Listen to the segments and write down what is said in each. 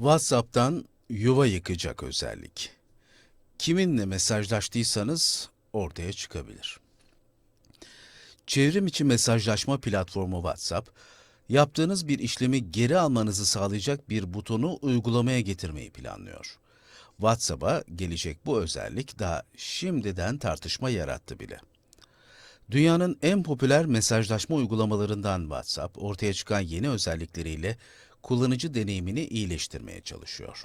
WhatsApp'tan yuva yıkacak özellik. Kiminle mesajlaştıysanız ortaya çıkabilir. Çevrim içi mesajlaşma platformu WhatsApp, yaptığınız bir işlemi geri almanızı sağlayacak bir butonu uygulamaya getirmeyi planlıyor. WhatsApp'a gelecek bu özellik daha şimdiden tartışma yarattı bile. Dünyanın en popüler mesajlaşma uygulamalarından WhatsApp, ortaya çıkan yeni özellikleriyle kullanıcı deneyimini iyileştirmeye çalışıyor.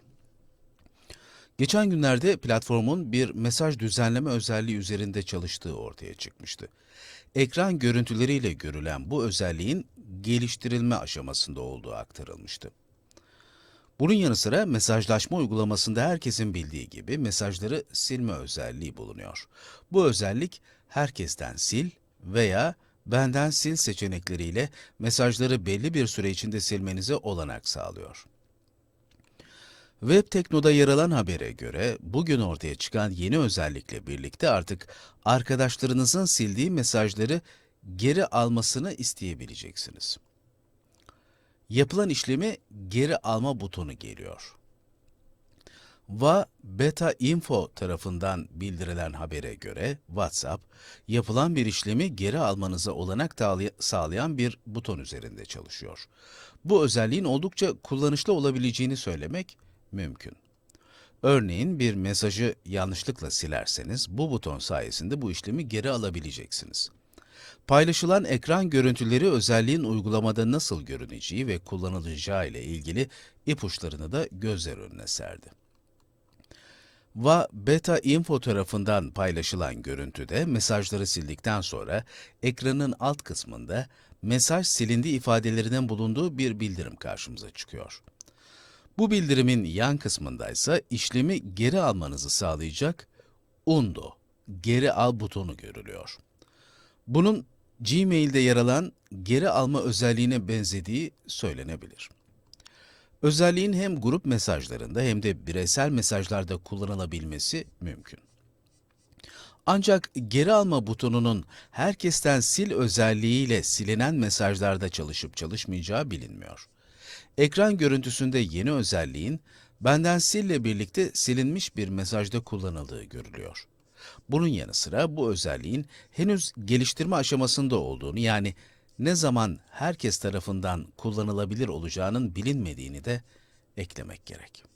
Geçen günlerde platformun bir mesaj düzenleme özelliği üzerinde çalıştığı ortaya çıkmıştı. Ekran görüntüleriyle görülen bu özelliğin geliştirilme aşamasında olduğu aktarılmıştı. Bunun yanı sıra mesajlaşma uygulamasında herkesin bildiği gibi mesajları silme özelliği bulunuyor. Bu özellik herkesten sil veya benden sil seçenekleriyle mesajları belli bir süre içinde silmenize olanak sağlıyor. Web Tekno'da yer alan habere göre bugün ortaya çıkan yeni özellikle birlikte artık arkadaşlarınızın sildiği mesajları geri almasını isteyebileceksiniz. Yapılan işlemi geri alma butonu geliyor. Va Beta Info tarafından bildirilen habere göre WhatsApp, yapılan bir işlemi geri almanıza olanak sağlayan bir buton üzerinde çalışıyor. Bu özelliğin oldukça kullanışlı olabileceğini söylemek mümkün. Örneğin bir mesajı yanlışlıkla silerseniz bu buton sayesinde bu işlemi geri alabileceksiniz. Paylaşılan ekran görüntüleri özelliğin uygulamada nasıl görüneceği ve kullanılacağı ile ilgili ipuçlarını da gözler önüne serdi. Va Beta Info tarafından paylaşılan görüntüde mesajları sildikten sonra ekranın alt kısmında mesaj silindi ifadelerinin bulunduğu bir bildirim karşımıza çıkıyor. Bu bildirimin yan kısmında ise işlemi geri almanızı sağlayacak Undo, geri al butonu görülüyor. Bunun Gmail'de yer alan geri alma özelliğine benzediği söylenebilir. Özelliğin hem grup mesajlarında hem de bireysel mesajlarda kullanılabilmesi mümkün. Ancak geri alma butonunun herkesten sil özelliğiyle silinen mesajlarda çalışıp çalışmayacağı bilinmiyor. Ekran görüntüsünde yeni özelliğin benden sille birlikte silinmiş bir mesajda kullanıldığı görülüyor. Bunun yanı sıra bu özelliğin henüz geliştirme aşamasında olduğunu yani ne zaman herkes tarafından kullanılabilir olacağının bilinmediğini de eklemek gerek.